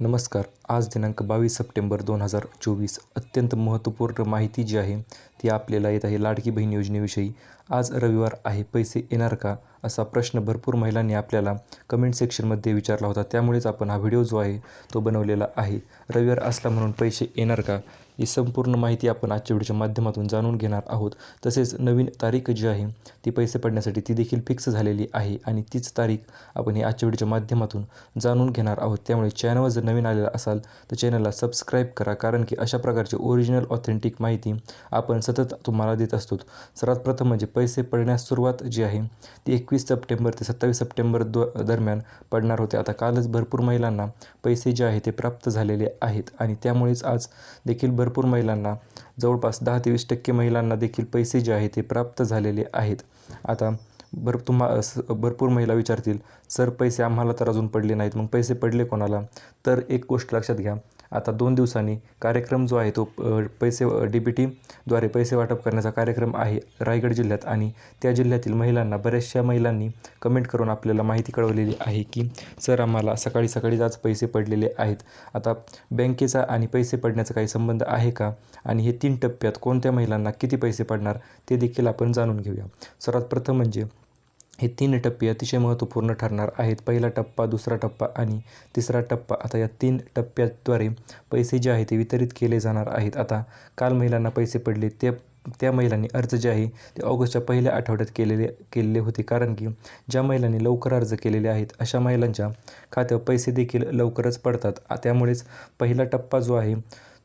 नमस्कार. आज दिनांक बावीस सप्टेंबर दोन हजार चोवीस. अत्यंत महत्त्वपूर्ण माहिती जी आहे ती आपल्याला येत आहे लाडकी बहीण योजनेविषयी. आज रविवार आहे पैसे येणार का? असा प्रश्न भरपूर महिलांनी आपल्याला कमेंट सेक्शनमध्ये विचारला होता. त्यामुळेच आपण हा व्हिडिओ जो आहे तो बनवलेला आहे. रविवार असला म्हणून पैसे येणार का? ही संपूर्ण माहिती आपण आजच्या व्हिडिओच्या माध्यमातून जाणून घेणार आहोत. तसेच नवीन तारीख जी आहे ती पैसे पडण्यासाठी ती देखील फिक्स झालेली आहे आणि तीच तारीख आपण ही आजच्या व्हिडिओच्या माध्यमातून जाणून घेणार आहोत. त्यामुळे चॅनलवर जर नवीन आलेला असाल तर चॅनलला सबस्क्राईब करा. कारण की अशा प्रकारची ओरिजिनल ऑथेंटिक माहिती आपण सतत तुम्हाला देत असतो सर्वात प्रथम म्हणजे पैसे पडण्यास सुरुवात जी आहे ती एकवीस सप्टेंबर ते सत्तावीस सप्टेंबर दो दरम्यान पडणार होते. आता कालच भरपूर महिलांना पैसे जे आहे ते प्राप्त झालेले आहेत आणि त्यामुळेच आज देखील भरपूर महिलांना जवळपास दहा ते वीस टक्के महिलांना देखील पैसे जे आहे ते प्राप्त झालेले आहेत. आता भर तुम्हा भरपूर महिला विचारतील सर पैसे आम्हाला तर अजून पडले नाहीत मग पैसे पडले कोणाला? तर एक गोष्ट लक्षात घ्या आता दोन दिवसांनी कार्यक्रम जो आहे तो पैसे डी बी टीद्वारे पैसे वाटप करण्याचा कार्यक्रम आहे रायगड जिल्ह्यात आणि त्या जिल्ह्यातील महिलांना बऱ्याचशा महिलांनी कमेंट करून आपल्याला माहिती कळवलेली आहे की सर आम्हाला सकाळी सकाळीच आज पैसे पडलेले आहेत. आता बँकेचा आणि पैसे पडण्याचा काही संबंध आहे का? आणि हे तीन टप्प्यात कोणत्या महिलांना किती पैसे पडणार? ते देखील आपण जाणून घेऊया. सर्वात प्रथम म्हणजे हे तीन टप्पे अतिशय महत्त्वपूर्ण ठरणार आहेत. पहिला टप्पा दुसरा टप्पा आणि तिसरा टप्पा. आता या तीन टप्प्याद्वारे पैसे जे आहे ते वितरित केले जाणार आहेत. आता काल महिलांना पैसे पडले. ते त्या महिलांनी अर्ज जे आहे ते ऑगस्टच्या पहिल्या आठवड्यात केलेले केलेले होते. कारण की ज्या महिलांनी लवकर अर्ज केलेले आहेत अशा महिलांच्या खात्यावर पैसे देखील लवकरच पडतात. त्यामुळेच पहिला टप्पा जो आहे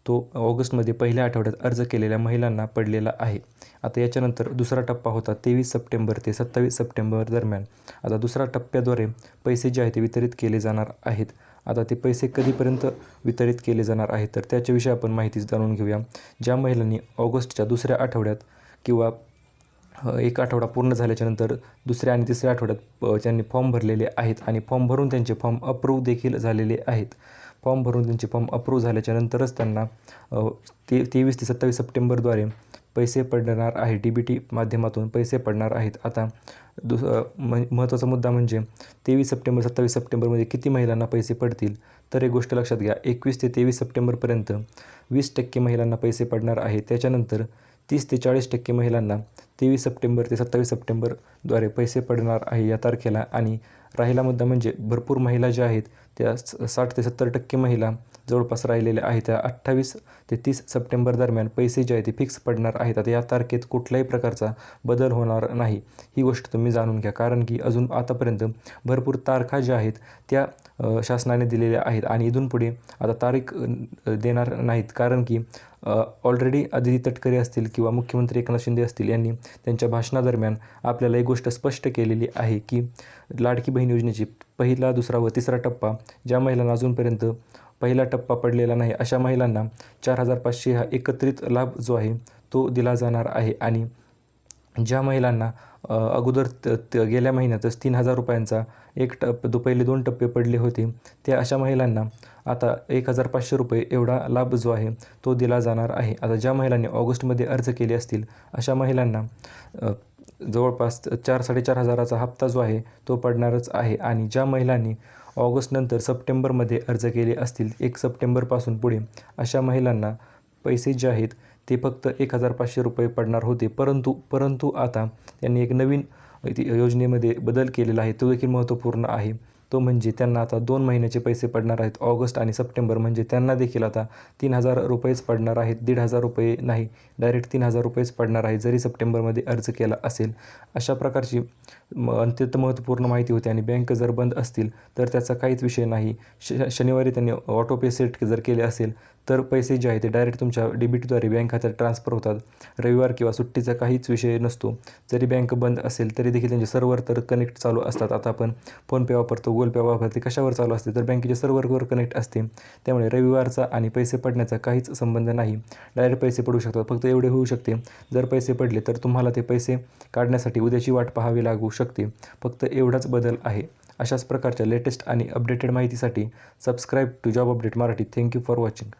तो ऑगस्टमध्ये पहिल्या आठवड्यात अर्ज केलेल्या महिलांना पडलेला आहे. आता याच्यानंतर दुसरा टप्पा होता तेवीस सप्टेंबर ते सत्तावीस सप्टेंबर दरम्यान. आता दुसऱ्या टप्प्याद्वारे पैसे जे आहे ते वितरित केले जाणार आहेत. आता ते पैसे कधीपर्यंत वितरित केले जाणार आहेत तर त्याच्याविषयी आपण माहिती जाणून घेऊया. ज्या महिलांनी ऑगस्टच्या दुसऱ्या आठवड्यात किंवा एक आठवडा पूर्ण झाल्याच्यानंतर दुसऱ्या आणि तिसऱ्या आठवड्यात त्यांनी फॉर्म भरलेले आहेत आणि फॉर्म भरून त्यांचे फॉर्म अप्रूव्ह देखील झालेले आहेत. फॉर्म भरून त्यांचे फॉर्म अप्रूव्ह झाल्याच्यानंतरच त्यांना ते तेवीस ते सत्तावीस सप्टेंबरद्वारे पैसे पडणार आहे. डी बी टी माध्यमातून पैसे पडणार आहेत. आता दुस म महत्त्वाचा मुद्दा म्हणजे तेवीस सप्टेंबर सत्तावीस सप्टेंबरमध्ये किती महिलांना पैसे पडतील? तर एक गोष्ट लक्षात घ्या. एकवीस ते तेवीस सप्टेंबरपर्यंत वीस टक्के महिलांना पैसे पडणार आहे. त्याच्यानंतर तीस ते चाळीस टक्के महिलांना तेवीस सप्टेंबर ते सत्तावीस सप्टेंबरद्वारे पैसे पडणार आहे या तारखेला. आणि राहिला मुद्दा म्हणजे भरपूर महिला ज्या आहेत त्या साठ ते सत्तर टक्के महिला जवळपास राहिलेल्या आहेत. त्या अठ्ठावीस ते तीस सप्टेंबर दरम्यान पैसे जे आहेत ते फिक्स पडणार आहेत. आता या तारखेत कुठल्याही प्रकारचा बदल होणार नाही. ही गोष्ट तुम्ही जाणून घ्या. कारण की अजून आतापर्यंत भरपूर तारखा ज्या आहेत त्या शासनाने दिलेल्या आहेत. आणि इथून पुढे आता तारीख देणार नाहीत. कारण की ऑलरेडी आदिती तटकरे असतील किंवा मुख्यमंत्री एकनाथ शिंदे असतील यांनी त्यांच्या भाषणादरम्यान आपल्याला एक गोष्ट स्पष्ट केलेली आहे की लाडकी बहीण योजनेची पहिला दुसरा व तिसरा टप्पा ज्या महिलांना अजूनपर्यंत पहिला टप्पा पडलेला नाही अशा महिलांना चार हजार पाचशे हा एकत्रित लाभ जो आहे तो दिला जाणार आहे. आणि ज्या महिलांना अगोदर त गेल्या महिन्यातच तीन हजार रुपयांचा एक टप दुपहिले दोन टप्पे पडले होते त्या अशा महिलांना आता एक हजार पाचशे रुपये एवढा लाभ जो आहे तो दिला जाणार आहे. आता ज्या महिलांनी ऑगस्टमध्ये अर्ज केले असतील अशा महिलांना जवळपास चार साडेचार हजाराचा हप्ता जो आहे तो पडणारच आहे. आणि ज्या महिलांनी ऑगस्टनंतर सप्टेंबरमध्ये अर्ज केले असतील एक सप्टेंबरपासून पुढे अशा महिलांना पैसे जे आहेत ते फक्त एक हजार पाचशे रुपये पडणार होते. परंतु परंतु आता त्यांनी एक नवीन योजनेमध्ये बदल केलेला आहे. तो देखील महत्त्वपूर्ण आहे. तो म्हणजे त्यांना आता दोन महिन्याचे पैसे पडणार आहेत. ऑगस्ट आणि सप्टेंबर म्हणजे त्यांना देखील आता तीन हजार रुपयेच पडणार आहेत. दीड हजार रुपये नाही डायरेक्ट तीन हजार रुपयेच पडणार आहे जरी सप्टेंबरमध्ये अर्ज केला असेल. अशा प्रकारची अत्यंत महत्त्वपूर्ण माहिती होती आणि बँक जर बंद असतील तर त्याचा काहीच विषय नाही. श शनिवारी त्यांनी ऑटोपे सेट जर केले असेल तर पैसे जे आहे ते डायरेक्ट तुमच्या डेबिटद्वारे बँक खात्यात ट्रान्सफर होतात. रविवार किंवा सुट्टीचा काहीच विषय नसतो. जरी बँक बंद असेल तरी देखील त्यांचे सर्व्हर तर कनेक्ट चालू असतात. आता आपण फोनपे वापरतो गुगल पे वापरते कशावर चालू असते तर बँकेच्या सर्व्हरवर कनेक्ट असते. त्यामुळे रविवारचा आणि पैसे पडण्याचा काहीच संबंध नाही. डायरेक्ट पैसे पडू शकतात फक्त एवढे होऊ शकते. जर पैसे पडले तर तुम्हाला ते पैसे काढण्यासाठी उद्याची वाट पाहावी लागू शकते. फक्त एवढाच बदल आहे. अशाच प्रकारच्या लेटेस्ट आणि अपडेटेड माहितीसाठी subscribe to job update Marathi. Thank you for watching